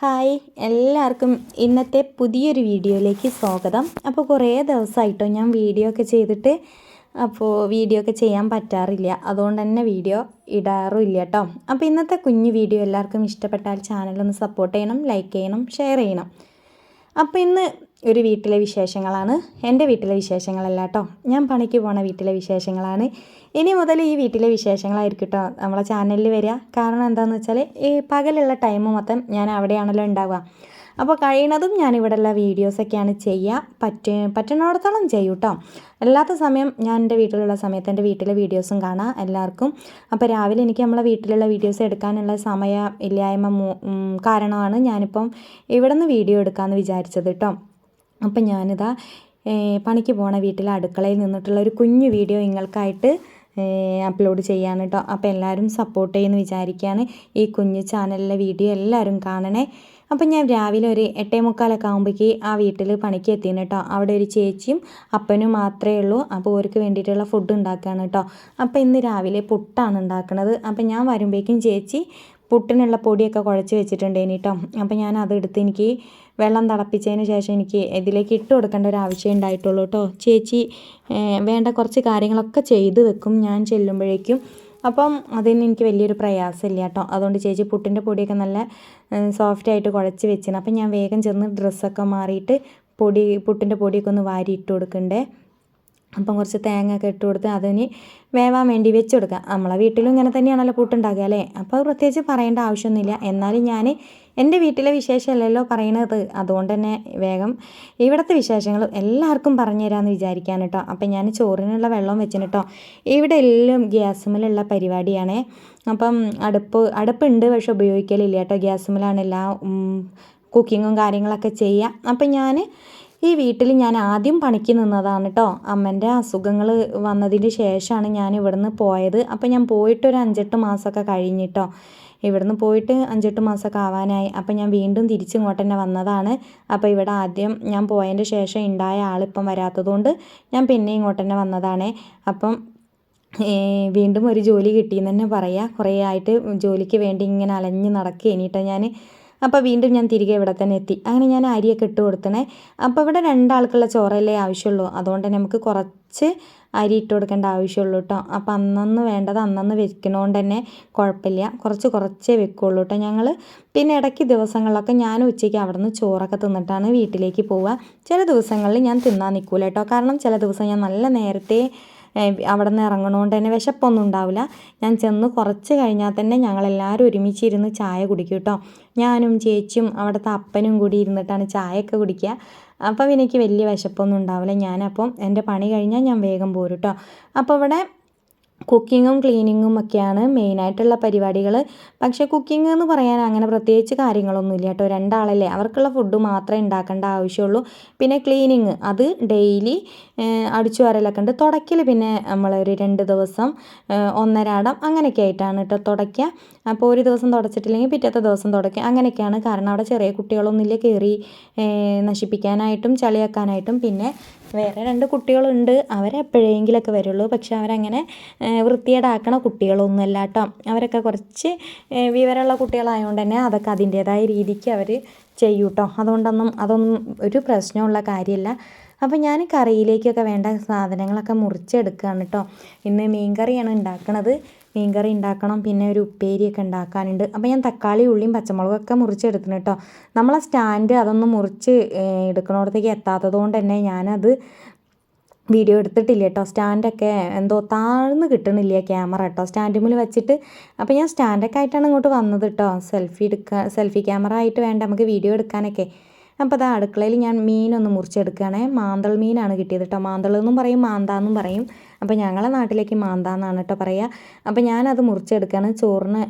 Hi എല്ലാവർക്കും ഇന്നത്തെ പുതിയൊരു വീഡിയോയിലേക്ക് സ്വാഗതം. അപ്പോൾ കുറേ ദിവസമായിട്ടോ ഞാൻ വീഡിയോ ഒക്കെ ചെയ്തിട്ട് അപ്പോൾ വീഡിയോ ഒക്കെ ചെയ്യാൻ പറ്റാറില്ല. അതുകൊണ്ട് തന്നെ വീഡിയോ ഇടാറുമില്ല കേട്ടോ. അപ്പോൾ ഇന്നത്തെ കുഞ്ഞു വീഡിയോ എല്ലാവർക്കും ഇഷ്ടപ്പെട്ടാൽ ചാനലൊന്ന് സപ്പോർട്ട് ചെയ്യണം ലൈക്ക് ചെയ്യണം ഷെയർ ചെയ്യണം. അപ്പോൾ ഇന്ന് ഒരു വീട്ടിലെ വിശേഷങ്ങളാണ്. എന്റെ വീട്ടിലെ വിശേഷങ്ങളല്ല കേട്ടോ. ഞാൻ പണിക്ക് പോണ വീട്ടിലെ വിശേഷങ്ങളാണ്. ഇനി മുതൽ ഈ വീട്ടിലെ വിശേഷങ്ങളായിരിക്കും കേട്ടോ നമ്മളെ ചാനലിൽ വരിക. കാരണം എന്താണെന്ന് വെച്ചാൽ ഈ പകലുള്ള ടൈം മൊത്തം ഞാൻ അവിടെയാണല്ലോ ഉണ്ടാവുക. അപ്പോൾ കഴിയണതും ഞാൻ ഉള്ള വീഡിയോസൊക്കെയാണ് ചെയ്യുക. പറ്റ പറ്റുന്നിടത്തോളം ചെയ്യും കേട്ടോ അല്ലാത്ത സമയം ഞാൻ എന്റെ വീട്ടിലുള്ള സമയത്ത് എന്റെ വീട്ടിലെ വീഡിയോസും കാണാം എല്ലാവർക്കും. അപ്പോൾ രാവിലെ എനിക്ക് നമ്മളെ വീട്ടിലുള്ള വീഡിയോസ് എടുക്കാനുള്ള സമയ ഇല്ലായ്മ കാരണമാണ് ഞാനിപ്പം ഇവിടെ നിന്ന് വീഡിയോ എടുക്കാമെന്ന് വിചാരിച്ചത് കേട്ടോ അപ്പം ഞാനിതാ പണിക്ക് പോണ വീട്ടിലെ അടുക്കളയിൽ നിന്നിട്ടുള്ള ഒരു കുഞ്ഞു വീഡിയോ നിങ്ങൾക്കായിട്ട് അപ്ലോഡ് ചെയ്യാണ് കേട്ടോ അപ്പോൾ എല്ലാവരും സപ്പോർട്ട് ചെയ്യുമെന്ന് വിചാരിക്കുകയാണ് ഈ കുഞ്ഞു ചാനലിലെ വീഡിയോ എല്ലാവരും കാണണേ. അപ്പം ഞാൻ രാവിലെ ഒരു എട്ടേ മുക്കാലൊക്കെ ആകുമ്പോഴേക്ക് ആ വീട്ടിൽ പണിക്ക് എത്തിയാണ് കേട്ടോ അവിടെ ഒരു ചേച്ചിയും അപ്പനും മാത്രമേ ഉള്ളൂ. അപ്പോൾ അവർക്ക് വേണ്ടിയിട്ടുള്ള ഫുഡ് ഉണ്ടാക്കുകയാണ് കേട്ടോ അപ്പോൾ ഇന്ന് രാവിലെ പുട്ടാണ് ഉണ്ടാക്കുന്നത് അപ്പം ഞാൻ വരുമ്പോഴേക്കും ചേച്ചി പുട്ടിനുള്ള പൊടിയൊക്കെ കുഴച്ച് വെച്ചിട്ടുണ്ട് കേട്ടോ അപ്പോൾ ഞാൻ അതെടുത്ത് എനിക്ക് വെള്ളം തിളപ്പിച്ചതിന് ശേഷം എനിക്ക് ഇതിലേക്ക് ഇട്ട് കൊടുക്കേണ്ട ഒരു ആവശ്യം ഉണ്ടായിട്ടുള്ളൂ കേട്ടോ. ചേച്ചി വേണ്ട കുറച്ച് കാര്യങ്ങളൊക്കെ ചെയ്ത് വെക്കും ഞാൻ ചെല്ലുമ്പോഴേക്കും. അപ്പം അതിന് എനിക്ക് വലിയൊരു പ്രയാസമില്ല കേട്ടോ. അതുകൊണ്ട് ചേച്ചി പുട്ടിന്റെ പൊടിയൊക്കെ നല്ല സോഫ്റ്റ് ആയിട്ട് കുഴച്ച് വെച്ചിന്. അപ്പം ഞാൻ വേഗം ചെന്ന് ഡ്രസ്സൊക്കെ മാറിയിട്ട് പൊടി പുട്ടിന്റെ പൊടിയൊക്കെ ഒന്ന് വാരി ഇട്ട് കൊടുക്കണ്ടേ? അപ്പം കുറച്ച് തേങ്ങ ഒക്കെ ഇട്ട് കൊടുത്ത് അതിന് വേവാൻ വേണ്ടി വെച്ച് കൊടുക്കുക. നമ്മളെ വീട്ടിലും ഇങ്ങനെ തന്നെയാണല്ലോ കൂട്ടുണ്ടാക്കുക അല്ലേ? അപ്പോൾ പ്രത്യേകിച്ച് പറയേണ്ട ആവശ്യമൊന്നുമില്ല. എന്നാലും ഞാൻ എന്റെ വീട്ടിലെ വിശേഷമല്ലല്ലോ പറയണത്. അതുകൊണ്ട് തന്നെ വേഗം ഇവിടുത്തെ വിശേഷങ്ങൾ എല്ലാവർക്കും പറഞ്ഞു തരാമെന്ന് വിചാരിക്കാൻ കേട്ടോ. അപ്പം ഞാൻ ചോറിനുള്ള വെള്ളം വെച്ചിന് കേട്ടോ. ഇവിടെ എല്ലാം ഗ്യാസുമലുള്ള പരിപാടിയാണേ. അപ്പം അടുപ്പ് അടുപ്പുണ്ട് പക്ഷെ ഉപയോഗിക്കലില്ല കേട്ടോ. ഗ്യാസുമലാണ് എല്ലാ കുക്കിങ്ങും കാര്യങ്ങളൊക്കെ ചെയ്യുക. അപ്പം ഞാൻ ഈ വീട്ടിൽ ഞാൻ ആദ്യം പണിക്ക് നിന്നതാണ് കേട്ടോ അമ്മന്റെ അസുഖങ്ങൾ വന്നതിന് ശേഷമാണ് ഞാൻ ഇവിടുന്ന് പോയത്. അപ്പോൾ ഞാൻ പോയിട്ട് ഒരു അഞ്ചെട്ട് മാസമൊക്കെ കഴിഞ്ഞിട്ടോ ഇവിടുന്ന് പോയിട്ട് അഞ്ചെട്ട് മാസമൊക്കെ ആവാനായി. അപ്പം ഞാൻ വീണ്ടും തിരിച്ചിങ്ങോട്ട് തന്നെ വന്നതാണ്. അപ്പോൾ ഇവിടെ ആദ്യം ഞാൻ പോയതിന്റെ ശേഷം ഉണ്ടായ ആളിപ്പം വരാത്തതുകൊണ്ട് ഞാൻ പിന്നെ ഇങ്ങോട്ട് തന്നെ വന്നതാണ്. അപ്പം വീണ്ടും ഒരു ജോലി കിട്ടിയെന്ന് തന്നെ പറയാം. കുറേ ആയിട്ട് ജോലിക്ക് വേണ്ടി ഇങ്ങനെ അലഞ്ഞ് നടക്കുക ഞാൻ അപ്പോൾ വീണ്ടും ഞാൻ തിരികെ ഇവിടെ തന്നെ എത്തി. അങ്ങനെ ഞാൻ അരിയൊക്കെ ഇട്ട് കൊടുത്തണേ. അപ്പോൾ ഇവിടെ രണ്ടാൾക്കുള്ള ചോറല്ലേ ആവശ്യമുള്ളൂ. അതുകൊണ്ട് തന്നെ നമുക്ക് കുറച്ച് അരി ഇട്ട് കൊടുക്കേണ്ട ആവശ്യമുള്ളൂ കേട്ടോ അപ്പോൾ അന്നന്ന് വേണ്ടത് അന്നന്ന് വെക്കണോണ്ട് തന്നെ കുഴപ്പമില്ല. കുറച്ച് കുറച്ചേ വെക്കുള്ളൂ കേട്ടോ ഞങ്ങൾ പിന്നെ ഇടയ്ക്ക് ദിവസങ്ങളിലൊക്കെ ഞാൻ ഉച്ചയ്ക്ക് അവിടെ നിന്ന് ചോറൊക്കെ തിന്നിട്ടാണ് വീട്ടിലേക്ക് പോവുക. ചില ദിവസങ്ങളിൽ ഞാൻ തിന്നാൻ നിൽക്കൂല കേട്ടോ കാരണം ചില ദിവസം ഞാൻ നല്ല നേരത്തെ അവിടെ നിന്ന് ഇറങ്ങണോണ്ട് തന്നെ വിശപ്പൊന്നും ഉണ്ടാവില്ല. ഞാൻ ചെന്ന് കുറച്ച് കഴിഞ്ഞാൽ തന്നെ ഞങ്ങളെല്ലാവരും ഒരുമിച്ചിരുന്ന് ചായ കുടിക്കും കേട്ടോ ഞാനും ചേച്ചിയും അവിടുത്തെ അപ്പനും കൂടി ഇരുന്നിട്ടാണ് ചായയൊക്കെ കുടിക്കുക. അപ്പം എനിക്ക് വലിയ വിശപ്പൊന്നും ഉണ്ടാവില്ല. ഞാനപ്പം എന്റെ പണി കഴിഞ്ഞാൽ ഞാൻ വേഗം പോരും കേട്ടോ അപ്പോൾ ഇവിടെ കുക്കിങ്ങും ക്ലീനിങ്ങും ഒക്കെയാണ് മെയിനായിട്ടുള്ള പരിപാടികൾ പക്ഷേ കുക്കിംഗ് എന്ന് പറയാൻ അങ്ങനെ പ്രത്യേകിച്ച് കാര്യങ്ങളൊന്നുമില്ല കേട്ടോ. രണ്ടാളല്ലേ. അവർക്കുള്ള ഫുഡ് മാത്രമേ ഉണ്ടാക്കേണ്ട ആവശ്യമുള്ളൂ. പിന്നെ ക്ലീനിങ്. അത് ഡെയിലി അടിച്ചു വരലൊക്കെ ഉണ്ട് തുടയ്ക്കൽ പിന്നെ നമ്മളൊരു രണ്ട് ദിവസം ഒന്നരാടം അങ്ങനെയൊക്കെ ആയിട്ടാണ് കേട്ടോ തുടയ്ക്കുക അപ്പോൾ ഒരു ദിവസം തുടച്ചിട്ടില്ലെങ്കിൽ പിറ്റത്തെ ദിവസം തുടയ്ക്കുക അങ്ങനെയൊക്കെയാണ് കാരണം അവിടെ ചെറിയ കുട്ടികളൊന്നുമില്ല. കയറി നശിപ്പിക്കാനായിട്ടും ചളിയാക്കാനായിട്ടും പിന്നെ വേറെ രണ്ട് കുട്ടികളുണ്ട്. അവരെപ്പോഴെങ്കിലൊക്കെ വരുള്ളൂ. പക്ഷെ അവരങ്ങനെ വൃത്തികേടാക്കണ കുട്ടികളൊന്നുമല്ല കേട്ടോ അവരൊക്കെ കുറച്ച് വിവരമുള്ള കുട്ടികളായതുകൊണ്ട് തന്നെ അതൊക്കെ അതിന്റേതായ രീതിക്ക് അവർ ചെയ്യും കേട്ടോ അതുകൊണ്ടൊന്നും അതൊന്നും ഒരു പ്രശ്നമുള്ള കാര്യമല്ല. അപ്പോൾ ഞാൻ കറിയിലേക്കൊക്കെ വേണ്ട സാധനങ്ങളൊക്കെ മുറിച്ചെടുക്കുകയാണ് കേട്ടോ. ഇന്ന് മീൻ കറിയാണ് ഉണ്ടാക്കുന്നത് മീൻ കറി ഉണ്ടാക്കണം പിന്നെ ഒരു ഉപ്പേരിയൊക്കെ ഉണ്ടാക്കാനുണ്ട്. അപ്പോൾ ഞാൻ തക്കാളി ഉള്ളിയും പച്ചമുളകൊക്കെ മുറിച്ചെടുക്കണം കേട്ടോ നമ്മളെ സ്റ്റാൻഡ് അതൊന്നും മുറിച്ച് എടുക്കണോടത്തേക്ക് എത്താത്തത് കൊണ്ട് തന്നെ ഞാനത് വീഡിയോ എടുത്തിട്ടില്ല കേട്ടോ സ്റ്റാൻഡൊക്കെ എന്തോ താഴ്ന്ന് കിട്ടണില്ല ക്യാമറ കേട്ടോ സ്റ്റാൻഡിൽ വെച്ചിട്ട് അപ്പോൾ ഞാൻ സ്റ്റാൻഡൊക്കെ ആയിട്ടാണ് ഇങ്ങോട്ട് വന്നത് കേട്ടോ സെൽഫി എടുക്കാൻ സെൽഫി ക്യാമറ ആയിട്ട് വേണ്ട നമുക്ക് വീഡിയോ എടുക്കാനൊക്കെ. അപ്പോൾ അത് അടുക്കളയിൽ ഞാൻ മീനൊന്ന് മുറിച്ചെടുക്കുകയാണേ. മാന്തൾ മീനാണ് കിട്ടിയത് കേട്ടോ മാന്തൾ എന്നും പറയും മാന്താന്നും പറയും. അപ്പോൾ ഞങ്ങളെ നാട്ടിലേക്ക് മാന്താന്നാണ് കേട്ടോ പറയുക അപ്പോൾ ഞാനത് മുറിച്ചെടുക്കുകയാണ് ചോറിന്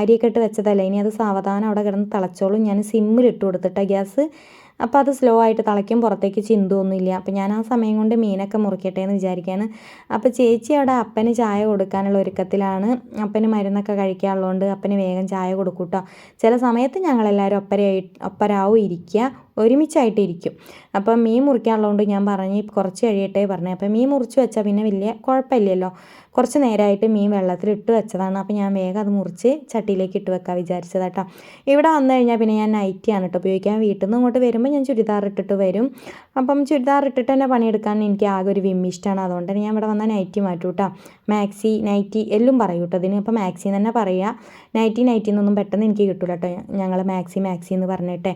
അരിയൊക്കെ ഇട്ട് വെച്ചതല്ല. ഇനി അത് സാവധാനം അവിടെ കിടന്ന് തിളച്ചോളും. ഞാൻ സിമ്മിലിട്ട് കൊടുത്തിട്ട ഗ്യാസ്. അപ്പോൾ അത് സ്ലോ ആയിട്ട് തിളയ്ക്കും. പുറത്തേക്ക് ചിന്തൊന്നുമില്ല അപ്പോൾ ഞാൻ ആ സമയം കൊണ്ട് മീനൊക്കെ മുറിക്കട്ടെ എന്ന് വിചാരിക്കുകയാണ് അപ്പോൾ ചേച്ചി അവിടെ അപ്പന് ചായ കൊടുക്കാനുള്ള ഒരുക്കത്തിലാണ്. അപ്പന് മരുന്നൊക്കെ കഴിക്കാനുള്ളതുകൊണ്ട് അപ്പന് വേഗം ചായ കൊടുക്കൂട്ടോ. ചില സമയത്ത് ഞങ്ങളെല്ലാവരും ഒപ്പരയായി ഒപ്പരാവും ഇരിക്കുക. ഒരുമിച്ചായിട്ട് ഇരിക്കും അപ്പം മീൻ മുറിക്കാനുള്ളതുകൊണ്ട് ഞാൻ പറഞ്ഞ് കുറച്ച് കഴിയട്ടെ പറഞ്ഞു. അപ്പം മീൻ മുറിച്ച് വെച്ചാൽ പിന്നെ വലിയ കുഴപ്പമില്ലല്ലോ. കുറച്ച് നേരമായിട്ട് മീൻ വെള്ളത്തിൽ ഇട്ട് വെച്ചതാണ്. അപ്പോൾ ഞാൻ വേഗം അത് മുറിച്ച് ചട്ടിയിലേക്ക് ഇട്ട് വെക്കാൻ വിചാരിച്ചത് കേട്ടോ. ഇവിടെ വന്നു കഴിഞ്ഞാൽ പിന്നെ ഞാൻ നൈറ്റിയാണ് കേട്ടോ ഉപയോഗിക്കാൻ. വീട്ടിൽ നിന്ന് ഇങ്ങോട്ട് വരുമ്പോൾ ഞാൻ ചുരിദാർ ഇട്ടിട്ട് വരും. അപ്പം ചുരിദാർ ഇട്ടിട്ട് തന്നെ പണിയെടുക്കാൻ എനിക്ക് ആകെ ഒരു വിമ്മിഷ്ടമാണ് അതുകൊണ്ട് തന്നെ ഞാൻ ഇവിടെ വന്നാൽ നൈറ്റി മാറ്റും കേട്ടോ. മാക്സി നൈറ്റി എല്ലാം പറയും കേട്ടോ അതിന് അപ്പോൾ മാക്സി തന്നെ പറയുക. നൈറ്റി നൈറ്റി എന്നൊന്നും പെട്ടെന്ന് എനിക്ക് കിട്ടില്ല കേട്ടോ. ഞങ്ങൾ മാക്സി മാക്സി എന്ന് പറഞ്ഞിട്ടേ.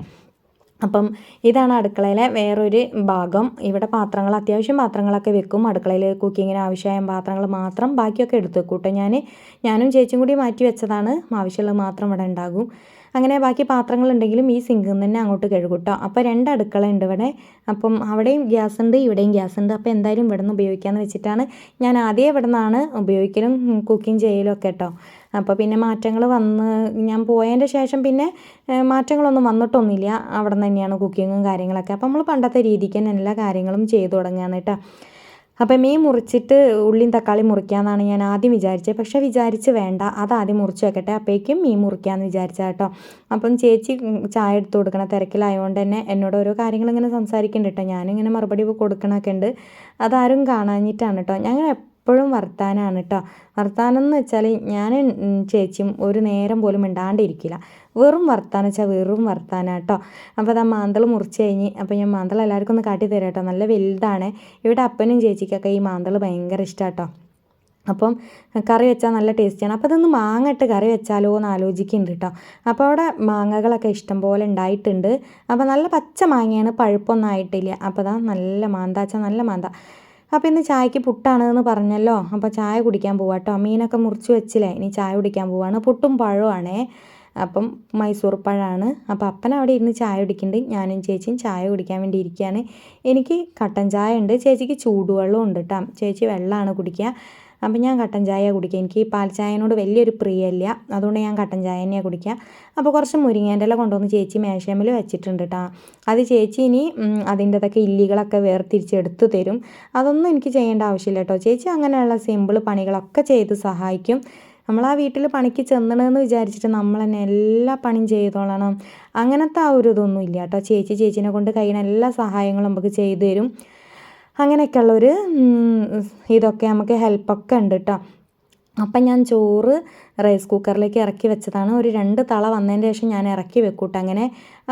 അപ്പം ഇതാണ് അടുക്കളയിലെ വേറൊരു ഭാഗം. ഇവിടെ പാത്രങ്ങൾ അത്യാവശ്യം പാത്രങ്ങളൊക്കെ വെക്കും. അടുക്കളയിൽ കുക്കിങ്ങിന് ആവശ്യമായ പാത്രങ്ങൾ മാത്രം ബാക്കിയൊക്കെ എടുത്ത് വെക്കും കേട്ടോ ഞാൻ ഞാനും ചേച്ചിയും കൂടി മാറ്റി വെച്ചതാണ്. ആവശ്യമുള്ളത് മാത്രം ഇവിടെ ഉണ്ടാകും. അങ്ങനെ ബാക്കി പാത്രങ്ങളുണ്ടെങ്കിലും ഈ സിങ്കിൽ നിന്ന് തന്നെ അങ്ങോട്ട് കഴുകൂട്ടോ അപ്പോൾ രണ്ട് അടുക്കള ഉണ്ട് ഇവിടെ. അപ്പം അവിടെയും ഗ്യാസ് ഉണ്ട് ഇവിടെയും ഗ്യാസ് ഉണ്ട്. അപ്പോൾ എന്തായാലും ഇവിടെ നിന്ന് ഉപയോഗിക്കാമെന്ന് വെച്ചിട്ടാണ് ഞാൻ ആദ്യം ഇവിടെ നിന്നാണ് ഉപയോഗിക്കലും കുക്കിംഗ് ചെയ്യലും ഒക്കെ കേട്ടോ. അപ്പോൾ പിന്നെ മാറ്റങ്ങൾ വന്ന് ഞാൻ പോയതിന്റെ ശേഷം പിന്നെ മാറ്റങ്ങളൊന്നും വന്നിട്ടൊന്നുമില്ല. അവിടെ നിന്ന് തന്നെയാണ് കുക്കിങ്ങും കാര്യങ്ങളൊക്കെ. അപ്പോൾ നമ്മൾ പണ്ടത്തെ രീതിക്ക് തന്നെ എല്ലാ കാര്യങ്ങളും ചെയ്തു തുടങ്ങുകയാണ് കേട്ടോ. അപ്പം മീൻ മുറിച്ചിട്ട് ഉള്ളിയും തക്കാളി മുറിക്കാമെന്നാണ് ഞാൻ ആദ്യം വിചാരിച്ചത്. പക്ഷേ വിചാരിച്ച് വേണ്ട അത് ആദ്യം മുറിച്ച് വെക്കട്ടെ. അപ്പോഴേക്കും മീൻ മുറിക്കാമെന്ന് വിചാരിച്ചാൽ കേട്ടോ. അപ്പം ചേച്ചി ചായ എടുത്ത് കൊടുക്കണ തിരക്കിലായതുകൊണ്ട് തന്നെ എന്നോട് ഓരോ കാര്യങ്ങൾ ഇങ്ങനെ സംസാരിക്കുന്നുണ്ട് കേട്ടോ. ഞാനിങ്ങനെ മറുപടി കൊടുക്കണമൊക്കെ ഉണ്ട്. അതാരും കാണാഞ്ഞിട്ടാണ് കേട്ടോ. ഞങ്ങൾ എപ്പോഴും വർത്താനമാണ് കേട്ടോ വർത്താനം എന്ന് വെച്ചാൽ ഞാൻ ചേച്ചിയും ഒരു നേരം പോലും മിണ്ടാണ്ടിരിക്കില്ല. വെറും വർത്താനം വെച്ചാൽ വെറും വർത്താനം കേട്ടോ അപ്പോൾ അതാ മാന്തൾ മുറിച്ച് കഴിഞ്ഞ് അപ്പോൾ ഞാൻ മാന്തൾ എല്ലാവർക്കും ഒന്ന് കാട്ടി തരാം കേട്ടോ നല്ല വലുതാണ്. ഇവിടെ അപ്പനും ചേച്ചിക്കൊക്കെ ഈ മാന്തൾ ഭയങ്കര ഇഷ്ടമാണ് കേട്ടോ അപ്പം കറി വെച്ചാൽ നല്ല ടേസ്റ്റിയാണ്. അപ്പോൾ അതൊന്ന് മാങ്ങ ഇട്ട് കറി വെച്ചാലോ എന്ന് ആലോചിക്കുന്നുണ്ട് കേട്ടോ അപ്പോൾ അവിടെ മാങ്ങകളൊക്കെ ഇഷ്ടം പോലെ ഉണ്ടായിട്ടുണ്ട് അപ്പോൾ നല്ല പച്ച മാങ്ങയാണ് പഴുപ്പൊന്നും ആയിട്ടില്ല. അപ്പോൾ അതാ നല്ല മാന്താച്ച നല്ല മാന്ത. അപ്പോൾ ഇന്ന് ചായക്ക് പുട്ടാണെന്ന് പറഞ്ഞല്ലോ. അപ്പോൾ ചായ കുടിക്കാൻ പോവാം കേട്ടോ മീനൊക്കെ മുറിച്ച് വെച്ചില്ലേ ഇനി ചായ കുടിക്കാൻ പോവാണ്. പുട്ടും പഴമാണേ അപ്പം മൈസൂർ പഴമാണ് അപ്പോൾ അപ്പൻ അവിടെ ഇരുന്ന് ചായ കുടിക്കുന്നുണ്ട്. ഞാനും ചേച്ചിയും ചായ കുടിക്കാൻ വേണ്ടി ഇരിക്കുകയാണ്. എനിക്ക് കട്ടൻ ചായ ഉണ്ട്. ചേച്ചിക്ക് ചൂടുവെള്ളം ഉണ്ട് കേട്ടോ ചേച്ചി വെള്ളമാണ് കുടിക്കുക. അപ്പം ഞാൻ കട്ടൻ ചായ കുടിക്കുക എനിക്ക് പാൽ ചായനോട് വലിയൊരു പ്രിയമില്ല. അതുകൊണ്ട് ഞാൻ കട്ടൻ ചായ തന്നെയാണ് കുടിക്കുക. അപ്പോൾ കുറച്ച് മുരിങ്ങേന്റെ ഇല കൊണ്ടുവന്ന് ചേച്ചി മേശമിൽ വെച്ചിട്ടുണ്ട് കേട്ടോ അത് ചേച്ചി ഇനി അതിന്റെതൊക്കെ ഇല്ലികളൊക്കെ വേർതിരിച്ചെടുത്ത് തരും. അതൊന്നും എനിക്ക് ചെയ്യേണ്ട ആവശ്യമില്ല കേട്ടോ ചേച്ചി അങ്ങനെയുള്ള സിമ്പിൾ പണികളൊക്കെ ചെയ്ത് സഹായിക്കും. നമ്മൾ ആ വീട്ടിൽ പണിക്ക് ചെന്നണമെന്ന് വിചാരിച്ചിട്ട് നമ്മൾ തന്നെ എല്ലാ പണിയും ചെയ്തോളണം. അങ്ങനത്തെ ആ ഒരു ഇതൊന്നും ഇല്ല കേട്ടോ ചേച്ചി ചേച്ചിനെ കൊണ്ട് കഴിയുന്ന എല്ലാ സഹായങ്ങളും നമുക്ക് ചെയ്തു തരും. അങ്ങനെയൊക്കെയുള്ളൊരു ഇതൊക്കെ നമുക്ക് ഹെൽപ്പൊക്കെ ഉണ്ട് കേട്ടോ അപ്പം ഞാൻ ചോറ് റൈസ് കുക്കറിലേക്ക് ഇറക്കി വെച്ചതാണ്. ഒരു രണ്ട് തള വന്നതിന് ശേഷം ഞാൻ ഇറക്കി വെക്കൂട്ടോ അങ്ങനെ.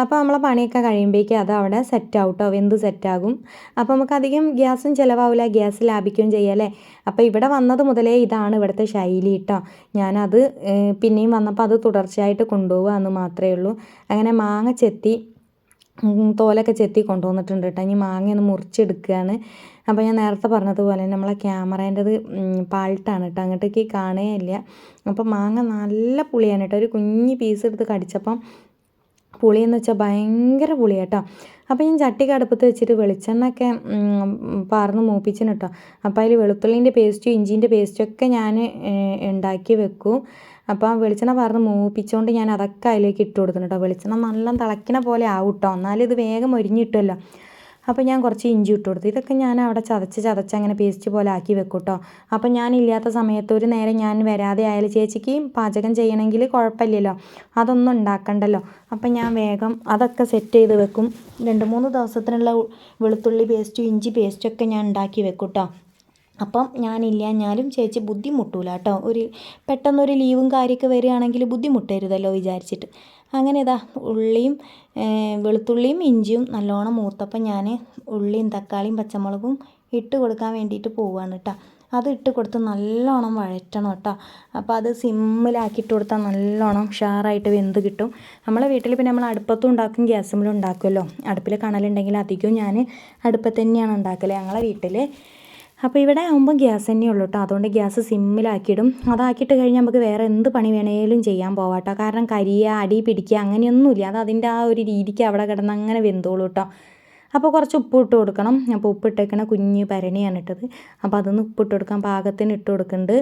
അപ്പോൾ നമ്മളെ പണിയൊക്കെ കഴിയുമ്പോഴേക്കും അത് അവിടെ സെറ്റ് ആവട്ടോ വെന്ത് സെറ്റാകും അപ്പോൾ നമുക്ക് അധികം ഗ്യാസും ചിലവാവില്ല ഗ്യാസ് ലാഭിക്കുകയും ചെയ്യാം അല്ലേ? അപ്പോൾ ഇവിടെ വന്നത് മുതലേ ഇതാണ് ഇവിടുത്തെ ശൈലി കേട്ടോ ഞാനത് പിന്നെയും വന്നപ്പോൾ അത് തുടർച്ചയായിട്ട് കൊണ്ടുപോകുക എന്ന് മാത്രമേ ഉള്ളൂ. അങ്ങനെ മാങ്ങ ചെത്തി തോലൊക്കെ ചെത്തി കൊണ്ടുവന്നിട്ടുണ്ട് കേട്ടോ. ഇനി മാങ്ങ ഒന്ന് മുറിച്ചെടുക്കുകയാണ്. അപ്പോൾ ഞാൻ നേരത്തെ പറഞ്ഞതുപോലെ നമ്മളെ ക്യാമറേന്റെത് പാൾട്ടാണ് കേട്ടോ. അങ്ങോട്ടേക്ക് കാണുകയില്ല അപ്പോൾ മാങ്ങ നല്ല പുളിയാണ് കേട്ടോ. ഒരു കുഞ്ഞ് പീസ് എടുത്ത് കടിച്ചപ്പം പുളിയെന്ന് വെച്ചാൽ ഭയങ്കര പുളിയാട്ടോ അപ്പോൾ ഞാൻ ചട്ടിക്ക് അടുപ്പത്ത് വെച്ചിട്ട് വെളിച്ചെണ്ണയൊക്കെ പാർന്ന് മൂപ്പിച്ചിന് കേട്ടോ. അപ്പോൾ അതിൽ വെളുത്തുള്ളീന്റെ പേസ്റ്റും ഇഞ്ചീന്റെ പേസ്റ്റും ഒക്കെ ഞാൻ ഉണ്ടാക്കി വെക്കും. അപ്പോൾ വെളിച്ചെണ്ണ പറഞ്ഞ് മൂപ്പിച്ചുകൊണ്ട് ഞാൻ അതൊക്കെ അതിലേക്ക് ഇട്ട് കൊടുക്കുന്നു കേട്ടോ വെളിച്ചെണ്ണ നല്ല തിളക്കണ പോലെ ആവും കേട്ടോ എന്നാലും ഇത് വേഗം ഒരിഞ്ഞിട്ടല്ലോ അപ്പോൾ ഞാൻ കുറച്ച് ഇഞ്ചി ഇട്ട് കൊടുത്തു. ഇതൊക്കെ ഞാൻ അവിടെ ചതച്ച് ചതച്ച് അങ്ങനെ പേസ്റ്റ് പോലെ ആക്കി വെക്കും കേട്ടോ അപ്പോൾ ഞാൻ ഇല്ലാത്ത സമയത്ത് ഒരു നേരം ഞാൻ വരാതെ ആയാലും ചേച്ചിക്ക് പാചകം ചെയ്യണമെങ്കിൽ കുഴപ്പമില്ലല്ലോ. അതൊന്നും ഉണ്ടാക്കണ്ടല്ലോ. അപ്പം ഞാൻ വേഗം അതൊക്കെ സെറ്റ് ചെയ്ത് വെക്കും. രണ്ട് മൂന്ന് ദിവസത്തിനുള്ള വെളുത്തുള്ളി പേസ്റ്റും ഇഞ്ചി പേസ്റ്റും ഒക്കെ ഞാൻ ഉണ്ടാക്കി വെക്കും കേട്ടോ അപ്പം ഞാനില്ല ഞാനും ചേച്ചി ബുദ്ധിമുട്ടൂല കേട്ടോ. ഒരു പെട്ടെന്നൊരു ലീവും കാര്യമൊക്കെ വരികയാണെങ്കിൽ ബുദ്ധിമുട്ടരുതല്ലോ വിചാരിച്ചിട്ട്. അങ്ങനെ ഇതാ ഉള്ളിയും വെളുത്തുള്ളിയും ഇഞ്ചിയും നല്ലോണം മൂത്തപ്പം ഞാൻ ഉള്ളിയും തക്കാളിയും പച്ചമുളകും ഇട്ട് കൊടുക്കാൻ വേണ്ടിയിട്ട് പോവുകയാണ് കേട്ടോ. അത് ഇട്ട് കൊടുത്ത് നല്ലോണം വഴറ്റണം കേട്ടോ. അപ്പോൾ അത് സിമ്മിലാക്കിയിട്ട് കൊടുത്താൽ നല്ലോണം ഉഷാറായിട്ട് വെന്ത് കിട്ടും. നമ്മളെ വീട്ടിൽ പിന്നെ നമ്മൾ അടുപ്പത്തും ഉണ്ടാക്കും ഗ്യാസുമ്മലും ഉണ്ടാക്കുമല്ലോ അടുപ്പിൽ കണലുണ്ടെങ്കിൽ അധികവും ഞാൻ അടുപ്പത്ത് തന്നെയാണ് ഉണ്ടാക്കൽ ഞങ്ങളെ വീട്ടിൽ അപ്പോൾ ഇവിടെ ആകുമ്പോൾ ഗ്യാസ് തന്നെ കേട്ടോ. അതുകൊണ്ട് ഗ്യാസ് സിമ്മിലാക്കിയിടും. അതാക്കിയിട്ട് കഴിഞ്ഞാൽ നമുക്ക് വേറെ എന്ത് പണി വേണേലും ചെയ്യാൻ പോവാട്ടോ കാരണം കരിയ അടി പിടിക്കുക അങ്ങനെയൊന്നുമില്ല. അത് അതിന്റെ ആ ഒരു രീതിക്ക് അവിടെ കിടന്ന് അങ്ങനെ വെന്തോളൂ കേട്ടോ. അപ്പോൾ കുറച്ച് ഉപ്പ് ഇട്ട് കൊടുക്കണം. അപ്പോൾ ഉപ്പ് ഇട്ടേക്കണ കുഞ്ഞ് ഭരണിയാണ് ഇട്ടത്. അപ്പോൾ അതൊന്ന് ഉപ്പിട്ട് കൊടുക്കാൻ പാകത്തിന് ഇട്ട് കൊടുക്കുന്നുണ്ട്.